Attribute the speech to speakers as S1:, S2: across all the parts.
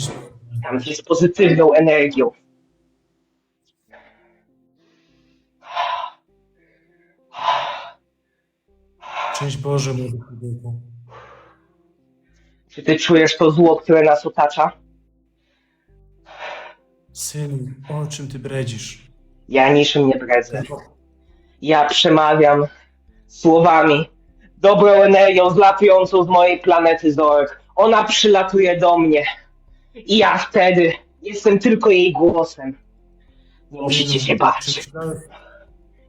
S1: Szczęść,
S2: Tam z pozytywną energią.
S1: szczęść Boże, młody człowieku.
S2: Czy ty czujesz to zło, które nas otacza?
S1: Synu, o czym ty bredzisz?
S2: Ja niczym nie bredzę. Ja przemawiam słowami, dobrą energią zlatującą z mojej planety Zork. Ona przylatuje do mnie. I ja wtedy jestem tylko jej głosem. Nie musicie się bać,
S1: czytałeś,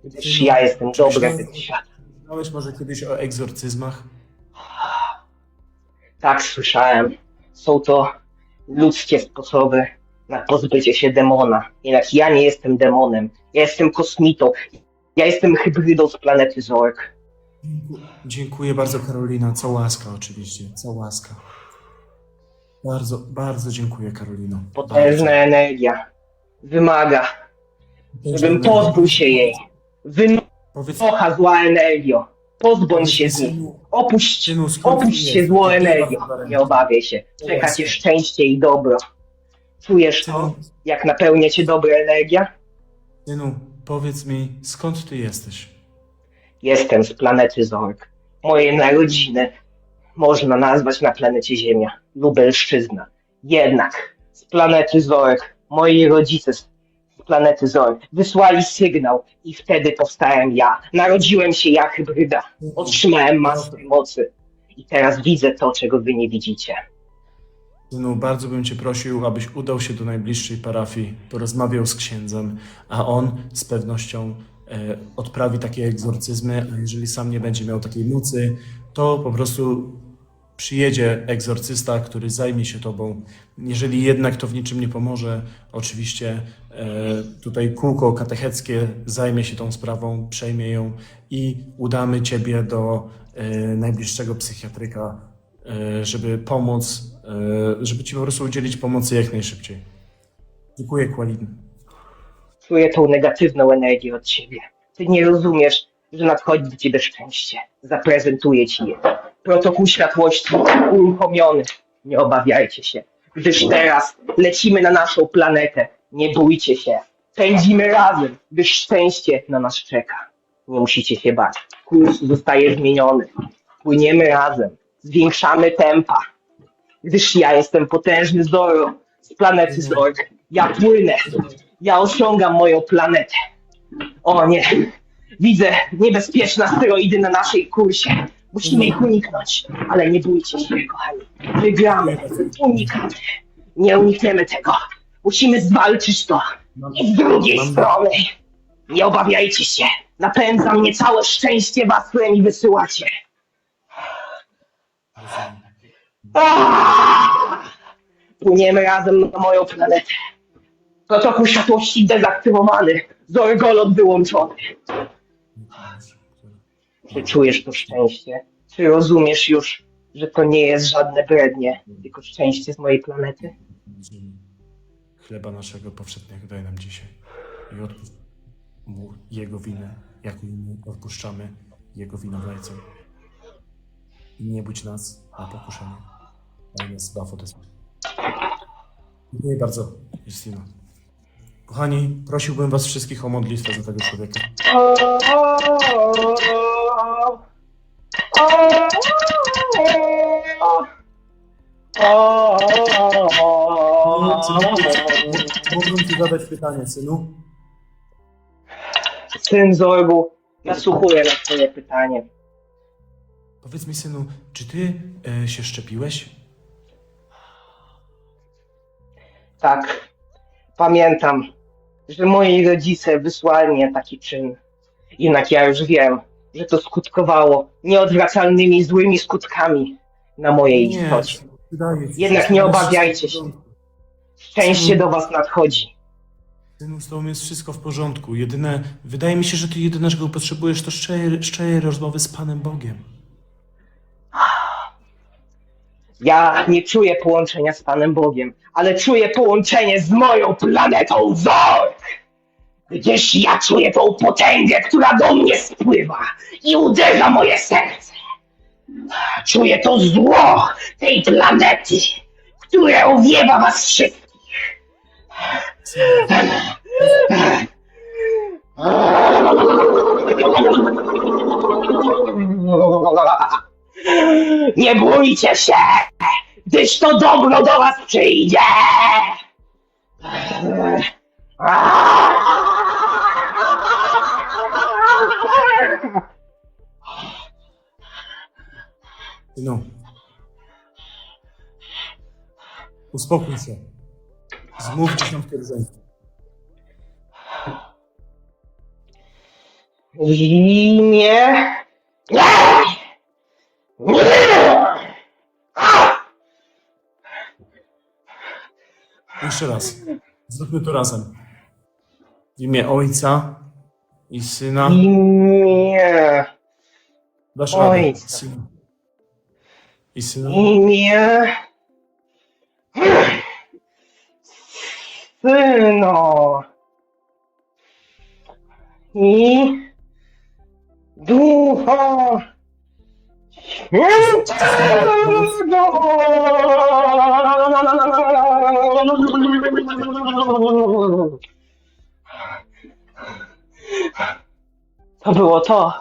S2: gdyż ja jestem dobry tym świecie.
S1: czytałeś może kiedyś o egzorcyzmach?
S2: Tak słyszałem. Są to ludzkie sposoby na pozbycie się demona. Jednak ja nie jestem demonem. Ja jestem kosmitą. Ja jestem hybrydą z planety Zork.
S1: Dziękuję bardzo, Karolina. Co łaska, oczywiście. Co łaska. Bardzo, bardzo dziękuję, Karolino.
S2: Potężna energia. Wymaga, żebym pozbył się jej.
S1: Powiedz,
S2: Wynocha zła energio. Pozbądź się z niej. Opuść,
S1: synu, skąd ty
S2: opuść się
S1: jesteś?
S2: zło energio. Nie obawiaj się. Czeka cię szczęście i dobro. Czujesz to, jak napełnia cię dobra energia?
S1: synu, powiedz mi, skąd ty jesteś?
S2: Jestem z planety Zork. Moje narodziny można nazwać na planecie Ziemia, Lubelszczyzna. Jednak z planety Zork, moi rodzice z planety Zork wysłali sygnał i wtedy powstałem ja. Narodziłem się ja, hybryda. Otrzymałem masę mocy i teraz widzę to, czego wy nie widzicie.
S1: Synu, bardzo bym cię prosił, abyś udał się do najbliższej parafii, porozmawiał z księdzem, a on z pewnością e, odprawi takie egzorcyzmy, a jeżeli sam nie będzie miał takiej mocy, to po prostu przyjedzie egzorcysta, który zajmie się tobą. Jeżeli jednak to w niczym nie pomoże, oczywiście e, tutaj kółko katecheckie zajmie się tą sprawą, przejmie ją i udamy ciebie do e, najbliższego psychiatryka, e, żeby pomóc, żeby ci po prostu udzielić pomocy jak najszybciej. Dziękuję, Kłalin.
S2: Czuję tą negatywną energię od ciebie. Ty nie rozumiesz, że nadchodzi do ciebie szczęście. Zaprezentuję ci je. Protokół światłości uruchomiony. Nie obawiajcie się, gdyż teraz lecimy na naszą planetę. Nie bójcie się. Pędzimy razem, gdyż szczęście na nas czeka. Nie musicie się bać. Kurs zostaje zmieniony. Płyniemy razem. Zwiększamy tempa. Gdyż ja jestem potężny Zoro z planety Zork. Ja płynę. Ja osiągam moją planetę. O nie. Widzę niebezpieczne asteroidy na naszej kursie. Musimy ich uniknąć. Ale nie bójcie się, kochani. Wygramy. Unikamy. Nie unikniemy tego. Musimy zwalczyć to. I z drugiej strony. Nie obawiajcie się. Napędza mnie całe szczęście was, które mi wysyłacie. Aaaa! Płyniemy razem na moją planetę. Protokół światłości dezaktywowany. Zorgolot wyłączony. Czy czujesz to szczęście? Czy rozumiesz już, że to nie jest żadne brednie, tylko szczęście z mojej planety?
S1: Chleba naszego powszedniego daj nam dzisiaj i odpuść mu jego winę, jaką my odpuszczamy jego winowajcom. I nie budź nas na pokuszenie, ale nas zbaw zła. Dziękuję bardzo, Justyna. Kochani, prosiłbym was wszystkich o modlitwę za tego człowieka. Mógłbym ci zadać pytanie, synu?
S2: Syn Zorgu, nasłuchuję na twoje pytanie.
S1: Powiedz mi, synu, czy ty e, się szczepiłeś?
S2: Tak, pamiętam, że moi rodzice wysłali mnie taki czyn. Jednak ja już wiem, że to skutkowało nieodwracalnymi złymi skutkami na mojej istocie.
S1: ci się,
S2: Jednak nie obawiajcie się. Szczęście do was nadchodzi.
S1: Synu, z tobą jest wszystko w porządku. Jedyne, wydaje mi się, że ty jedyne, czego potrzebujesz, to szczere, szczere rozmowy z Panem Bogiem.
S2: Ja nie czuję połączenia z Panem Bogiem, ale czuję połączenie z moją planetą Zork! Gdzież ja czuję tą potęgę, która do mnie spływa i uderza moje serce. Czuję to zło tej planety, które owiewa was wszystkich. Nie bójcie się, gdyż to dobro do was przyjdzie.
S1: Synu. Uspokój się. Zmów dziesiątkę.
S2: I nie. Nie! Nie!
S1: Jeszcze raz. Zróbmy to razem. W imię Ojca i Syna.
S2: Nie.
S1: Dasz radę.
S2: Ojca.
S1: Syna. I Syna.
S2: imię Syno i Ducha Świętego. To było to.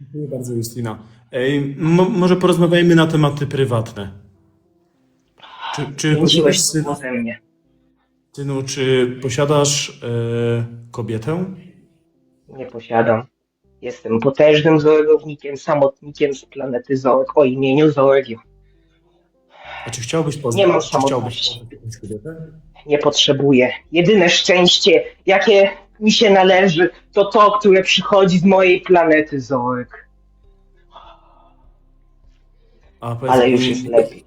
S1: Dziękuję bardzo, Justyna. Ej, mo- może porozmawiajmy na tematy prywatne. Czy, czy posiadasz syna?
S2: ode mnie.
S1: Synu, czy posiadasz e, kobietę?
S2: Nie posiadam. Jestem potężnym zorgownikiem, samotnikiem z planety Zorg o imieniu Zorgio.
S1: A czy chciałbyś poznać?
S2: Nie mam
S1: czy chciałbyś
S2: samotności.
S1: poznać jakąś kobietę?
S2: Nie potrzebuję. Jedyne szczęście, jakie mi się należy, to to, które przychodzi z mojej planety Zorg.
S1: A, powiedz
S2: Ale
S1: mi,
S2: już jest lepiej.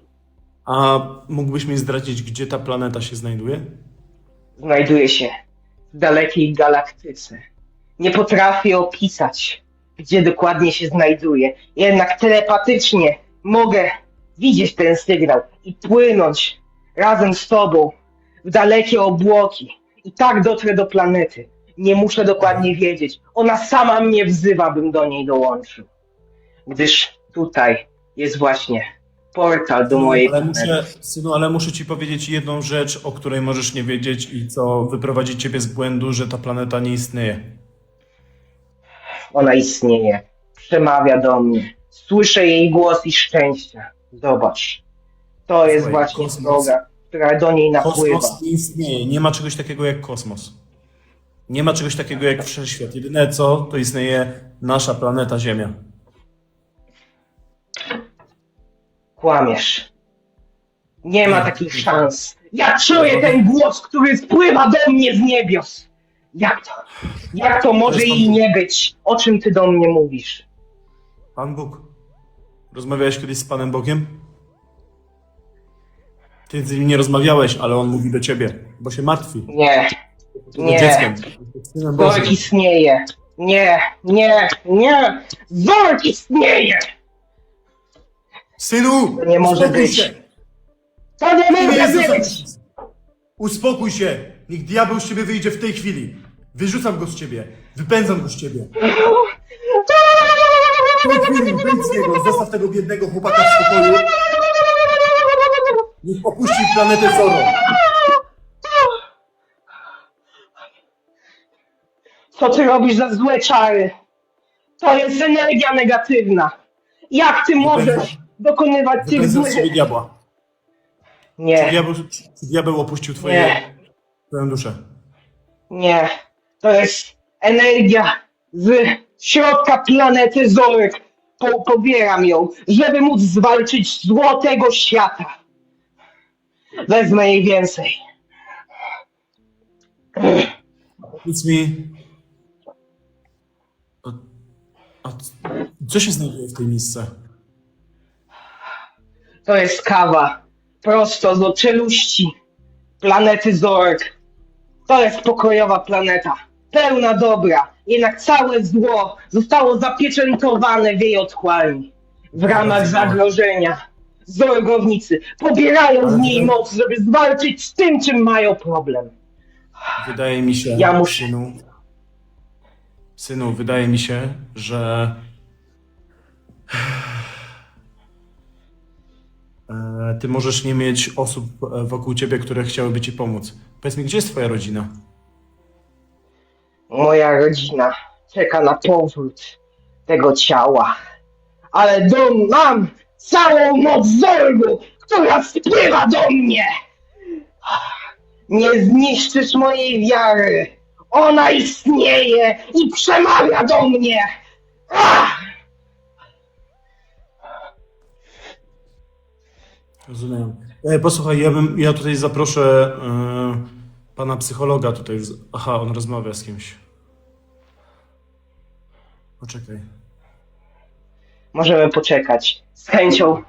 S1: A mógłbyś mi zdradzić, gdzie ta planeta się znajduje?
S2: Znajduje się w dalekiej galaktyce. Nie potrafię opisać, gdzie dokładnie się znajduje. Jednak telepatycznie mogę widzieć ten sygnał i płynąć razem z tobą w dalekie obłoki. I tak dotrę do planety. Nie muszę dokładnie wiedzieć. Ona sama mnie wzywa, bym do niej dołączył. Gdyż tutaj jest właśnie portal do mojej
S1: ale muszę, synu, ale muszę ci powiedzieć jedną rzecz, o której możesz nie wiedzieć i co wyprowadzi ciebie z błędu, że ta planeta nie istnieje.
S2: Ona istnieje. Przemawia do mnie. Słyszę jej głos i szczęścia. Zobacz. To jest
S1: Słuchaj,
S2: właśnie
S1: kosmos-
S2: droga, która do niej napływa.
S1: Kosmos nie istnieje. Nie ma czegoś takiego jak kosmos. Nie ma czegoś takiego jak wszechświat. Jedyne co, to istnieje nasza planeta Ziemia.
S2: Kłamiesz. Nie ma takich szans. Ja czuję ten głos, który spływa do mnie z niebios. Jak to? Jak to może i nie być? O czym ty do mnie mówisz?
S1: Pan Bóg. Rozmawiałeś kiedyś z Panem Bogiem? Ty z nim nie rozmawiałeś, ale on mówi do ciebie, bo się martwi.
S2: Nie. Nie.
S1: dzieckiem.
S2: Zork istnieje. Nie, nie, nie. Zork istnieje!
S1: Synu!
S2: To nie może
S1: uspokój
S2: być.
S1: się!
S2: To nie może
S1: Jezusa
S2: być!
S1: Uspokój się! Niech diabeł z ciebie wyjdzie w tej chwili. Wyrzucam go z ciebie. Wypędzam go z ciebie. W tej chwili wyjdź z niego. Zostaw tego biednego chłopaka w spokoju. Niech opuści planetę Zoro.
S2: Co ty robisz za złe czary? To jest energia negatywna. Jak ty możesz dokonywać tych
S1: Wypędzam z ciebie
S2: złych...
S1: diabła. Czy
S2: Nie,
S1: diabeł, czy diabeł opuścił twoje,
S2: nie,
S1: twoją duszę?
S2: nie. To jest energia z środka planety Zorek. Po, pobieram ją, żeby móc zwalczyć zło tego świata. Wezmę jej więcej.
S1: Powiedz mi... A, a co się znajduje w tej misce?
S2: To jest kawa. Prosto z oczeluści planety Zorg. To jest pokojowa planeta. Pełna dobra. Jednak całe zło zostało zapieczętowane w jej otchłani. W ramach zagrożenia. Zorgownicy pobierają z niej moc, żeby zwalczyć z tym, czym mają problem.
S1: Wydaje mi się,
S2: Ja muszę-
S1: synu, synu, wydaje mi się, że ty możesz nie mieć osób e, wokół ciebie, które chciałyby ci pomóc. Powiedz mi, gdzie jest twoja rodzina?
S2: Moja rodzina czeka na powrót tego ciała. Ale dom mam całą moc Zorgu, która spływa do mnie. Nie zniszczysz mojej wiary. Ona istnieje i przemawia do mnie. Ach!
S1: Rozumiem. E, posłuchaj, ja, bym, ja tutaj zaproszę e, pana psychologa tutaj. z- Aha, on rozmawia z kimś. Poczekaj.
S2: Możemy poczekać. Z chęcią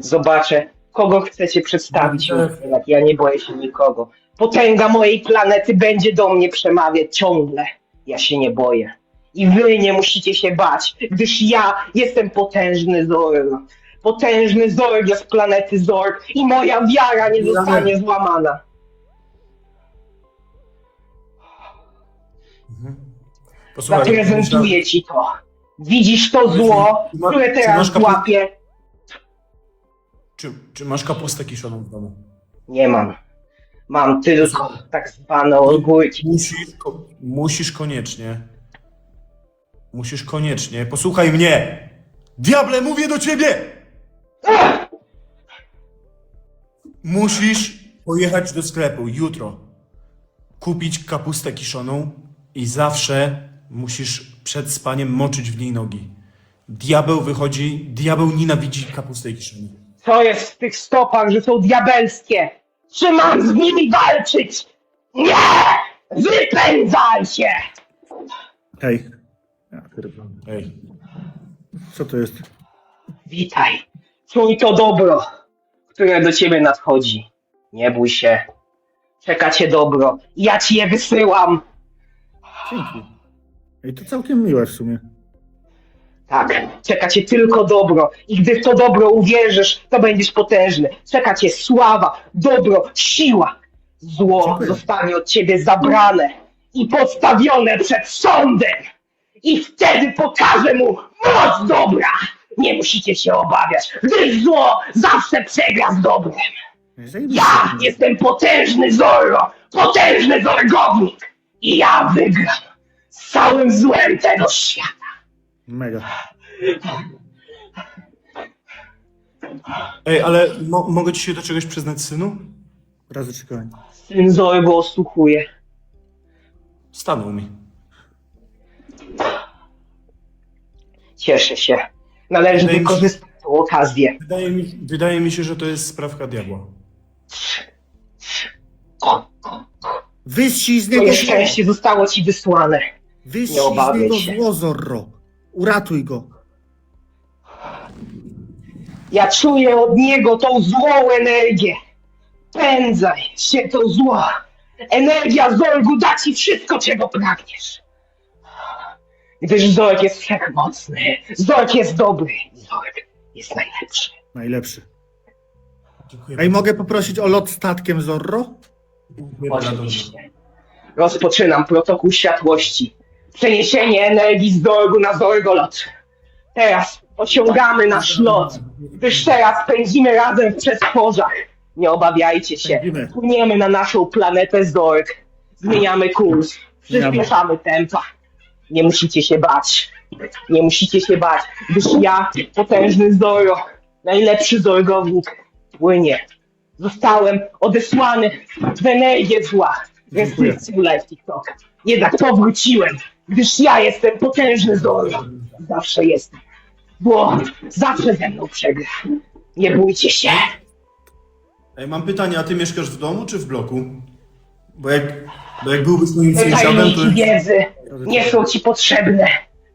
S2: zobaczę, kogo chcecie przedstawić. Jak ja nie boję się nikogo. Potęga mojej planety będzie do mnie przemawiać ciągle. Ja się nie boję. I wy nie musicie się bać, gdyż ja jestem potężny Zorg. Potężny Zorg z planety Zorg i moja wiara nie zostanie złamana.
S1: Posłuchaj,
S2: Zaprezentuję ci to. Widzisz to zło,
S1: ma-
S2: które
S1: czy
S2: teraz
S1: masz kapu-? Czy, czy masz kapustę kiszoną w domu?
S2: Nie mam. Mam tylko tak zwane ogórki.
S1: Musisz, ko- musisz koniecznie. Musisz koniecznie. Posłuchaj mnie! Diable, mówię do ciebie! Musisz pojechać do sklepu jutro. Kupić kapustę kiszoną i zawsze musisz przed spaniem moczyć w niej nogi. Diabeł wychodzi, diabeł nienawidzi kapusty kiszonej.
S2: Co jest w tych stopach, że są diabelskie? Czy mam z nimi walczyć? Nie! Wypędzaj się!
S3: Hej. Ja pierdolę.
S1: Ej,
S3: Co to jest?
S2: Witaj. Czuj to dobro, które do ciebie nadchodzi. Nie bój się. Czeka cię dobro. Ja ci je wysyłam.
S3: Dzięki. Ej, to całkiem miłe w sumie.
S2: Tak, czeka cię tylko dobro i gdy w to dobro uwierzysz, to będziesz potężny. Czeka cię sława, dobro, siła. Zło
S3: Dziękuję.
S2: zostanie od ciebie zabrane i postawione przed sądem. I wtedy pokażę mu moc dobra. Nie musicie się obawiać, gdyż zło zawsze przegra z dobrem. Ja jestem potężny Zorro, potężny Zorgownik i ja wygram z całym złem tego świata.
S3: Mega.
S1: Ej ale mo- mogę ci się do czegoś przyznać, synu?
S3: Trzy koń.
S2: Syn Zorgo osłuchuje.
S1: Stanął mi.
S2: Cieszę się. Należy
S1: Wydaje mi się-
S2: wykorzystać tę okazję.
S1: Wydaje mi, wydaje mi się, że to jest sprawka diabła.
S3: Wyścig z
S2: To
S3: niego
S2: nieszczęście zostało ci wysłane. Nie
S3: Wyścig z
S2: obawiaj
S3: niego
S2: się.
S3: zło, Zorro. Uratuj go.
S2: Ja czuję od niego tą złą energię. Pędzaj się to zło. Energia Zorgu da ci wszystko, czego pragniesz. Gdyż Zorg jest wszechmocny. Zorg jest dobry. Zorg jest najlepszy.
S3: Najlepszy.
S1: Dziękuję
S3: Ej, mogę poprosić o lot statkiem, Zorro?
S1: Dziękuję bardzo.
S2: Oczywiście. Rozpoczynam protokół światłości. Przeniesienie energii z Zorgu na Zorgolot. Teraz osiągamy nasz lot, gdyż teraz pędzimy razem w przestworzach. Nie obawiajcie się.
S3: Pędzimy.
S2: Płyniemy na naszą planetę Zorg. Zmieniamy kurs. Przyspieszamy tempa. Nie musicie się bać. Nie musicie się bać, gdyż ja, potężny Zoro, najlepszy Zorgownik, płynie. Zostałem odesłany w energię zła. Restrykcją live TikTok. Jednak powróciłem, gdyż ja jestem potężny Zoro. Zawsze jestem. Bo zawsze ze mną przegra. Nie bójcie się.
S1: Ej, mam pytanie, a ty mieszkasz w domu czy w bloku? Bo jak, bo jak byłbyś moim sąsiadem, to...
S2: tajniki wiedzy nie są ci potrzebne,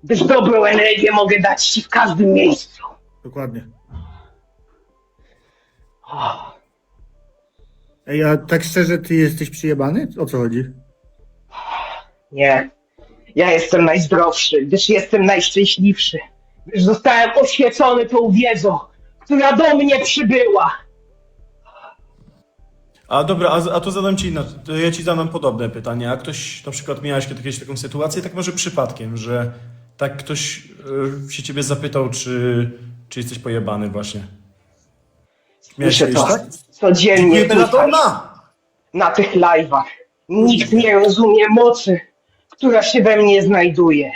S2: gdyż dobrą energię mogę dać ci w każdym miejscu.
S3: Dokładnie. Ej, a tak szczerze, ty jesteś przyjebany? O co chodzi?
S2: Nie. Ja jestem najzdrowszy, gdyż jestem najszczęśliwszy. Gdyż zostałem oświecony tą wiedzą, która do mnie przybyła.
S1: A dobra, a, a to zadam ci inna, to ja ci zadam podobne pytanie. A ktoś, na przykład miałeś kiedyś taką sytuację, tak może przypadkiem, że tak ktoś e, się ciebie zapytał, czy, czy jesteś pojebany właśnie.
S2: Słyszę
S1: Myślisz,
S2: to
S1: tak?
S2: codziennie
S1: Nie
S2: tutaj,
S1: Belladonna!
S2: na tych live'ach. Nikt nie rozumie mocy, która się we mnie znajduje.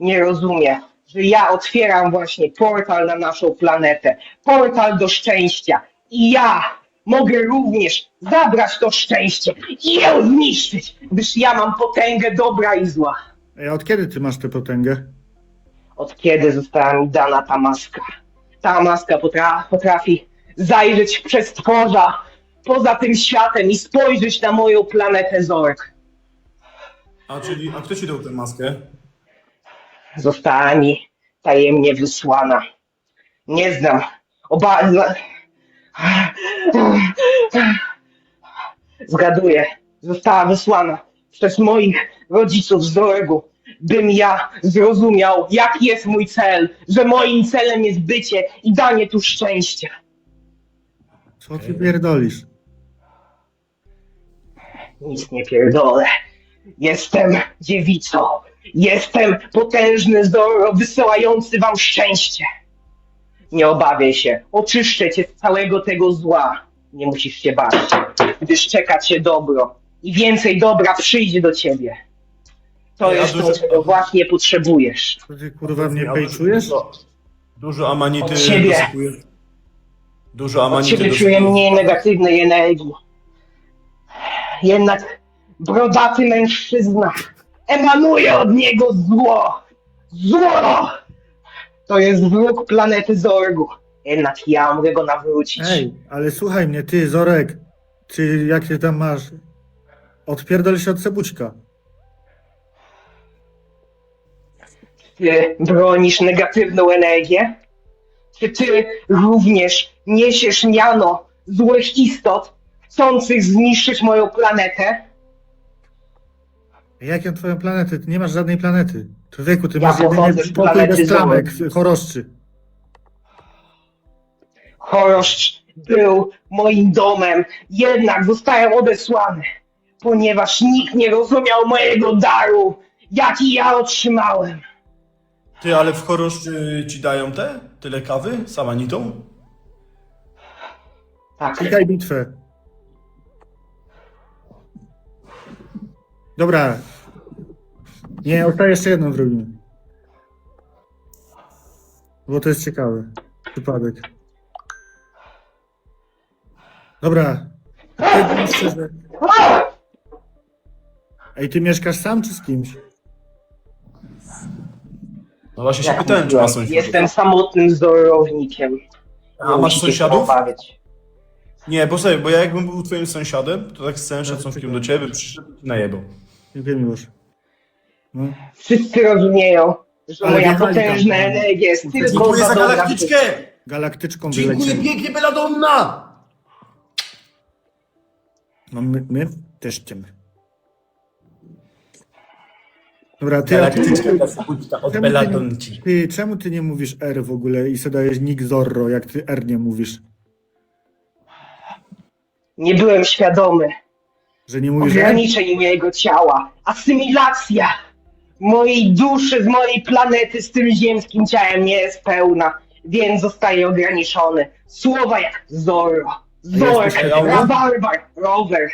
S2: Nie rozumie, że ja otwieram właśnie portal na naszą planetę, portal do szczęścia. I ja mogę również zabrać to szczęście i je zniszczyć, gdyż ja mam potęgę dobra i zła.
S3: Ej, a od kiedy ty masz tę potęgę?
S2: Od kiedy została mi dana ta maska? Ta maska potra potrafi zajrzeć w przestworza poza tym światem i spojrzeć na moją planetę Zork.
S1: A, czyli, a kto ci dał tę maskę?
S2: Została mi tajemnie wysłana. Nie znam. Oba... Zgaduję. Została wysłana przez moich rodziców z Zorgu, bym ja zrozumiał, jaki jest mój cel, że moim celem jest bycie i danie tu szczęścia.
S3: Co ty pierdolisz?
S2: Nic nie pierdolę. Jestem dziewicą. Jestem potężny Zoro, wysyłający wam szczęście. Nie obawiaj się. Oczyszczę cię z całego tego zła. Nie musisz się bać, gdyż czeka cię dobro. I więcej dobra przyjdzie do ciebie. To
S1: Ej, a
S2: jest to,
S1: dużo-
S2: czego właśnie potrzebujesz.
S3: Co ty kurwa mnie pejczujesz?
S1: Dużo, dużo amanity
S2: Od siebie.
S1: Dużo
S2: Od
S1: amanity
S2: ciebie czuję mniej negatywnej energii. Jednak brodaty mężczyzna emanuje od niego zło. Zło! To jest wróg planety Zorgu. Jednak ja mogę go nawrócić.
S3: Ej, ale słuchaj mnie, ty, Zorek. Ty, jak ty tam masz? Odpierdol się od Sebućka.
S2: Ty bronisz negatywną energię? Czy ty również niesiesz miano złych istot, chcących zniszczyć moją planetę?
S3: Ej, Jak ja twoją planetę? Ty nie masz żadnej planety. Człowieku, ty
S2: Ja
S3: masz jedynie
S2: pochodzę z
S3: pokój
S2: planety
S3: bez klamek, choroszczy.
S2: Choroszcz był moim domem, jednak zostałem odesłany, ponieważ nikt nie rozumiał mojego daru, jaki ja otrzymałem.
S1: Ty, ale w choroszczy ci dają te? Tyle kawy? Z amanitą?
S2: Tak,
S3: Klikaj bitwę. Dobra. Nie, ostatnio jeszcze jedną zrobimy. Bo to jest ciekawe. Przypadek. Dobra. Powiedz mi szczerze. Ej, ty mieszkasz sam czy z kimś?
S1: No właśnie się
S2: jak
S1: pytałem, czy
S2: mówiłem,
S1: ma sąsiadów.
S2: jestem samotnym zdorownikiem.
S1: A masz
S2: Musicie się
S1: sąsiadów?
S2: obawiać.
S1: Nie, bo sobie, bo ja jakbym był twoim sąsiadem, to tak z całym szacunkiem do ciebie przyszedł i najebał.
S3: Dziękuję miłość.
S2: Wszyscy rozumieją, że
S3: Ale
S2: moja
S3: tam,
S2: potężna
S3: no.
S2: energia jest tylko
S1: Dziękuję
S2: za
S1: za
S2: dobra
S1: galaktyczkę!
S3: Galaktyczką
S1: Dziękuję pięknie, Belladonna!
S3: No my, my też chcemy. Dobra, ty, a ty,
S1: Galaktyczka od
S3: czemu ty,
S1: Belladonci.
S3: nie, ty, czemu ty nie mówisz R w ogóle i sobie dajesz Nick Zorro, jak ty R nie mówisz?
S2: Nie byłem świadomy
S3: Że nie mówisz R?
S2: ograniczeń mojego ciała, asymilacja mojej duszy z mojej planety z tym ziemskim ciałem nie jest pełna, więc zostaje ograniczony. Słowa jak Zorro, Zork? Rabarbar, Rower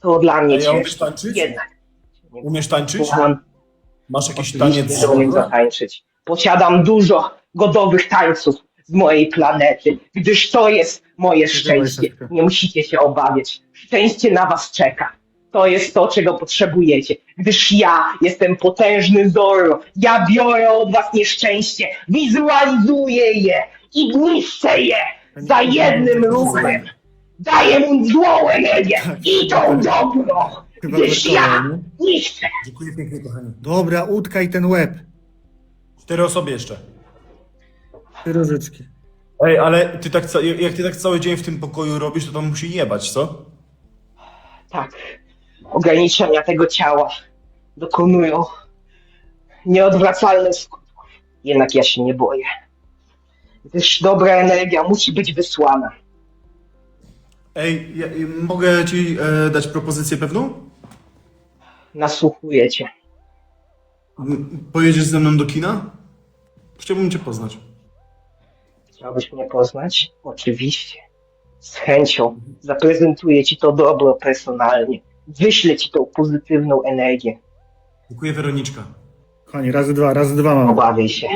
S2: to dla mnie
S1: ja umiesz tańczyć?
S2: Jednak
S1: Umiesz tańczyć?
S2: słucham,
S1: Masz jakiś taniec
S2: że umiem
S1: Zorro?
S2: zatańczyć. Posiadam dużo godowych tańców z mojej planety, gdyż to jest moje szczęście. Nie musicie się obawiać. Szczęście na was czeka. To jest to, czego potrzebujecie, gdyż ja jestem potężny Zorro. Ja biorę od was nieszczęście, wizualizuję je i niszczę je za jednym ruchem. Daję mu złą energię i tą dobro,
S3: Chyba
S2: gdyż ja
S3: nie?
S2: niszczę.
S1: Dziękuję pięknie, kochani.
S3: Dobra, utkaj ten łeb.
S1: Cztery osoby jeszcze.
S3: Ty różyczki.
S1: Ej, ale ty tak, ca- jak ty tak cały dzień w tym pokoju robisz, to tam musi jebać, co?
S2: tak, ograniczenia tego ciała dokonują nieodwracalnych skutków. Jednak ja się nie boję. Gdyż dobra energia musi być wysłana.
S1: Ej, ja, ja, mogę ci e, dać propozycję pewną?
S2: Nasłuchuję cię.
S1: M- Pojedziesz ze mną do kina? Chciałbym cię poznać.
S2: Chciałbyś mnie poznać? Oczywiście. Z chęcią zaprezentuję ci to dobro personalnie. Wyślę ci tą pozytywną energię.
S1: Dziękuję, Weroniczka.
S3: Kochani, razy dwa, razy dwa mam.
S2: Obawiaj się.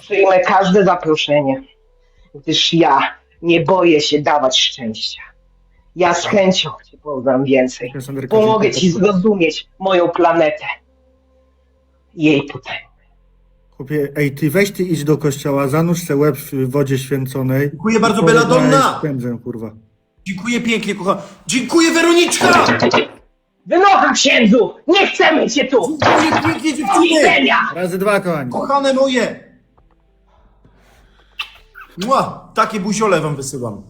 S2: Przyjmę każde zaproszenie, gdyż ja nie boję się dawać szczęścia. Ja z chęcią cię poznam więcej. Pomogę ci zrozumieć moją planetę. i Jej potęgę.
S3: Chłopie, ej, ty weź ty idź do kościoła, zanurz se łeb w wodzie święconej.
S1: Dziękuję bardzo,
S3: I
S1: Belladonna!
S3: powiedz, Pędzę, kurwa.
S1: Dziękuję pięknie, kochana. Dziękuję, Weroniczka!
S2: Wynocha księdzu! Nie chcemy cię tu!
S1: Pięknie,
S2: Do
S1: dziewczyny!
S2: widzenia!
S3: Razy dwa, kochani.
S1: Kochane moje! Mła, takie buziole wam wysyłam.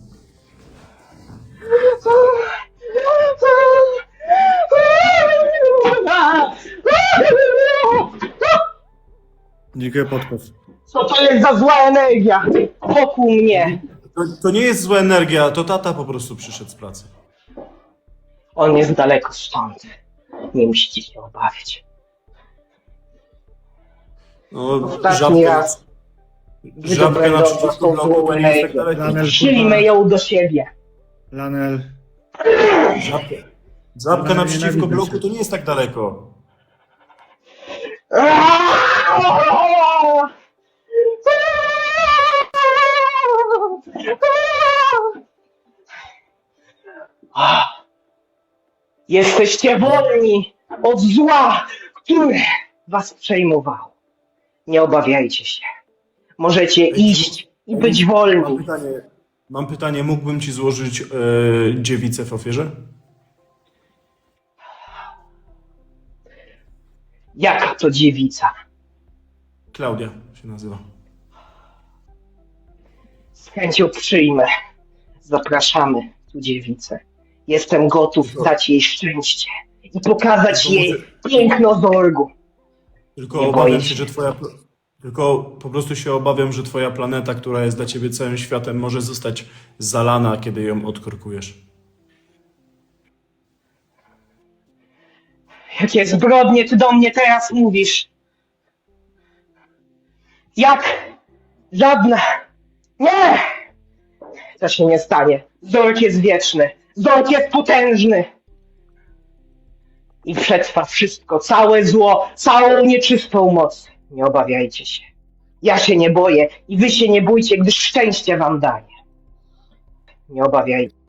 S3: Dziękuję, podcast.
S2: Co to jest za zła energia wokół mnie?
S1: To, to nie jest zła energia, to tata po prostu przyszedł z pracy.
S2: On jest daleko stąd. Nie musicie się obawiać.
S1: No,
S2: Ostatni raz.
S1: Żabkę, żabkę na
S2: Wydobędą was
S1: 30
S2: tą
S1: bloku to nie jest tak daleko.
S3: Lanel,
S2: Przyjmę ją do siebie.
S3: Lanel,
S1: Żabkę, żabkę
S3: No,
S1: naprzeciwko
S3: nienawidzę
S1: bloku to nie jest tak daleko.
S2: Jesteście wolni od zła, które was przejmowało. Nie obawiajcie się. Możecie iść i być
S1: Mam
S2: wolni.
S1: pytanie, mam pytanie mógłbym ci złożyć e, dziewicę w ofierze?
S2: Jaka to dziewica?
S1: Klaudia się nazywa.
S2: Z chęcią przyjmę. Zapraszamy tu dziewicę. Jestem gotów dać jej szczęście i pokazać
S1: Tylko
S2: jej
S1: może-
S2: piękno Zorgu.
S1: Tylko
S2: Nie
S1: obawiam się,
S2: się.
S1: że twoja. Tylko po prostu się obawiam, że twoja planeta, która jest dla ciebie całym światem, może zostać zalana, kiedy ją odkorkujesz.
S2: Jakie zbrodnie ty do mnie teraz mówisz? Jak? Żadne. Nie! To się nie stanie. Zork jest wieczny. Zork jest potężny. I przetrwa wszystko, całe zło, całą nieczystą moc. Nie obawiajcie się. Ja się nie boję i wy się nie bójcie, gdyż szczęście wam daję. Nie obawiajcie.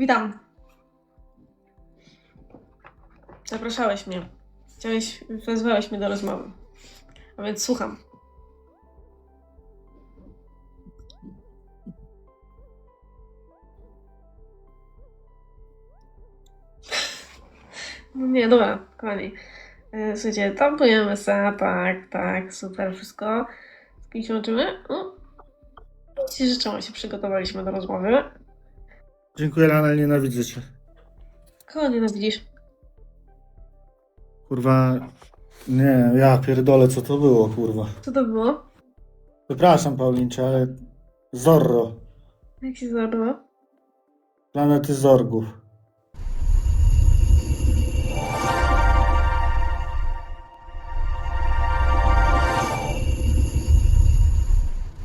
S4: Witam. Zapraszałeś mnie. Chciałeś, wezwałeś mnie do rozmowy. A więc słucham. No nie, dobra, kochani. E, Słuchajcie, tampujemy sa, tak, tak, super, wszystko. Z kim się łączymy? No. Życzą, się przygotowaliśmy do rozmowy.
S3: Dziękuję, Lanel, nienawidzę cię.
S4: Kogo nienawidzisz?
S3: Kurwa, nie, ja pierdolę, co to było, kurwa.
S4: Co to było?
S3: Przepraszam, Paulincie, ale Zorro,
S4: Jak się zabrało?
S3: planety Zorgów.